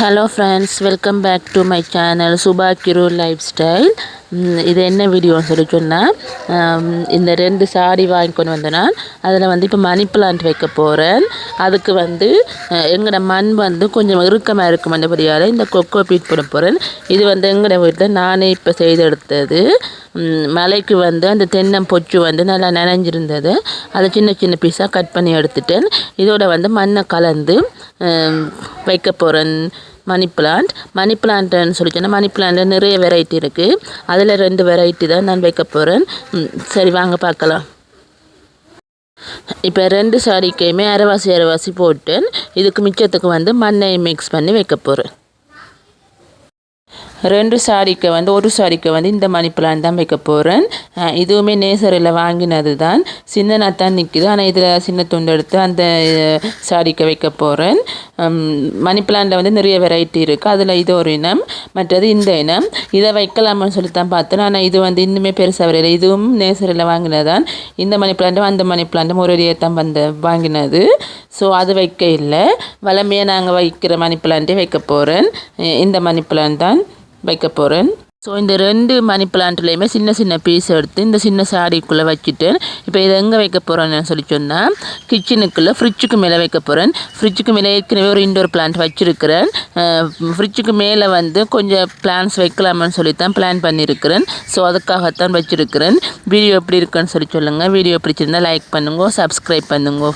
Hello friends welcome back to my channel Subha Kiru lifestyle இது என்ன வீடியோன்னு சொல்லி சொன்னால் இந்த ரெண்டு சாரி வாங்கி கொண்டு வந்தேன் நான். அதில் வந்து இப்போ மணி பிளான்ட் வைக்க போகிறேன் அதுக்கு வந்து எங்களோட மண் வந்து கொஞ்சம் இறுக்கமாக இருக்கும் அந்தபடியால் இந்த கொக்கோ பீட் போட போகிறேன் இது வந்து எங்களோட வீட்டில் நானே இப்போ செய்தெடுத்தது. மலைக்கு வந்து அந்த தென்னம் பொச்சு வந்து நல்லா நனைஞ்சிருந்தது. அதை சின்ன சின்ன பீஸாக கட் பண்ணி எடுத்துட்டேன். இதோட வந்து மண்ணை கலந்து வைக்க போகிறேன் மணி பிளான்ட் மணி பிளான்ட்னு சொல்லி சொன்னால் மணி பிளான்ட்டில் நிறைய வெரைட்டி இருக்குது அதில் ரெண்டு வெரைட்டி தான் நான் வைக்க போகிறேன் சரி வாங்க பார்க்கலாம். இப்போ ரெண்டு சாடிக்கையுமே அரைவாசி அரைவாசி போட்டு இதுக்கு மிச்சத்துக்கு வந்து மண்ணை மிக்ஸ் பண்ணி வைக்க போகிறேன் ரெண்டு சாரிக்கு வந்து ஒரு சாரிக்கு வந்து இந்த மணி பிளான் தான் வைக்க போகிறேன் இதுவுமே நேசரில் வாங்கினது தான். சின்ன தான் நிற்கிது ஆனால் இதில் சின்ன துண்டு எடுத்து அந்த சாரிக்கு வைக்க போகிறேன் மணி பிளான்ட்டில் வந்து நிறைய வெரைட்டி இருக்குது அதில் இது ஒரு இனம் மற்றது இந்த இனம். இதை வைக்கலாமான்னு சொல்லி தான் பார்த்தேன். ஆனால் இது வந்து இன்னுமே பெருசாக வரையில. இதுவும் நேசரில் வாங்கினது தான். இந்த மணி பிளான்ட்டும் அந்த மணி பிளான்ட்டும் ஒரு தான் வந்து வாங்கினது. ஸோ அது வைக்க இல்லை. வளமையாக நாங்கள் வைக்கிற மணி பிளான்ட்டே வைக்க போகிறேன் இந்த மணி பிளான் தான். வைக்க போகிறேன் ஸோ இந்த ரெண்டு மணி பிளான்ட்லேயுமே சின்ன சின்ன பீஸ் எடுத்து இந்த சின்ன சாடிக்குள்ளே வச்சுட்டேன் இப்போ இதை எங்கே வைக்க போகிறேன்னு சொல்லி சொன்னால் கிச்சனுக்குள்ளே ஃப்ரிட்ஜுக்கு மேலே வைக்க போகிறேன் ஃப்ரிட்ஜுக்கு மேலே ஏற்கனவே ஒரு இண்டோர் பிளான்ட் வச்சுருக்கிறேன். ஃப்ரிட்ஜுக்கு மேலே வந்து கொஞ்சம் பிளான்ஸ் வைக்கலாமான்னு சொல்லி தான் பிளான் பண்ணியிருக்கிறேன் ஸோ அதுக்காகத்தான் வச்சுருக்கிறேன். வீடியோ எப்படி இருக்குன்னு சொல்லி சொல்லுங்கள் வீடியோ பிடிச்சிருந்தால் லைக் பண்ணுங்க சப்ஸ்கிரைப் பண்ணுங்க.